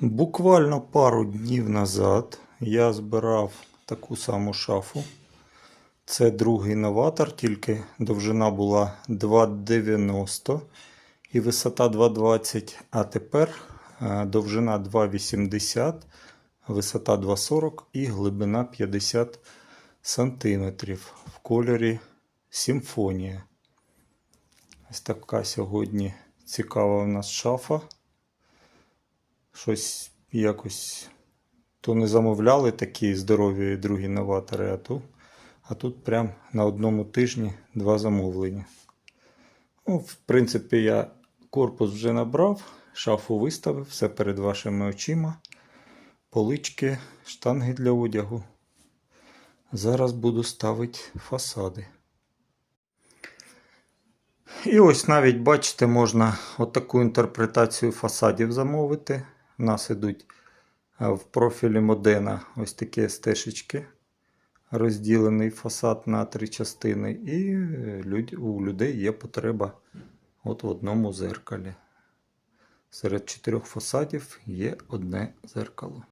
Буквально пару днів назад я збирав таку саму шафу. Це другий новатор, тільки довжина була 2,90 і висота 2,20. А тепер довжина 2,80, висота 2,40 і глибина 50 сантиметрів в кольорі Симфонія. Ось така сьогодні цікава у нас шафа. Щось якось то не замовляли такі здорові другі новатори, а тут, а тут прям на одному тижні два замовлення. Ну, в принципі, я корпус вже набрав, шафу виставив, все перед вашими очима. Полички, штанги для одягу. Зараз буду ставити фасади. І ось навіть бачите, можна отаку інтерпретацію фасадів замовити. У нас ідуть е, в профілі Модена ось такі стежечки. Розділений фасад на три частини. І е, у людей є потреба от в одному зеркалі. Серед чотирьох фасадів є одне зеркало.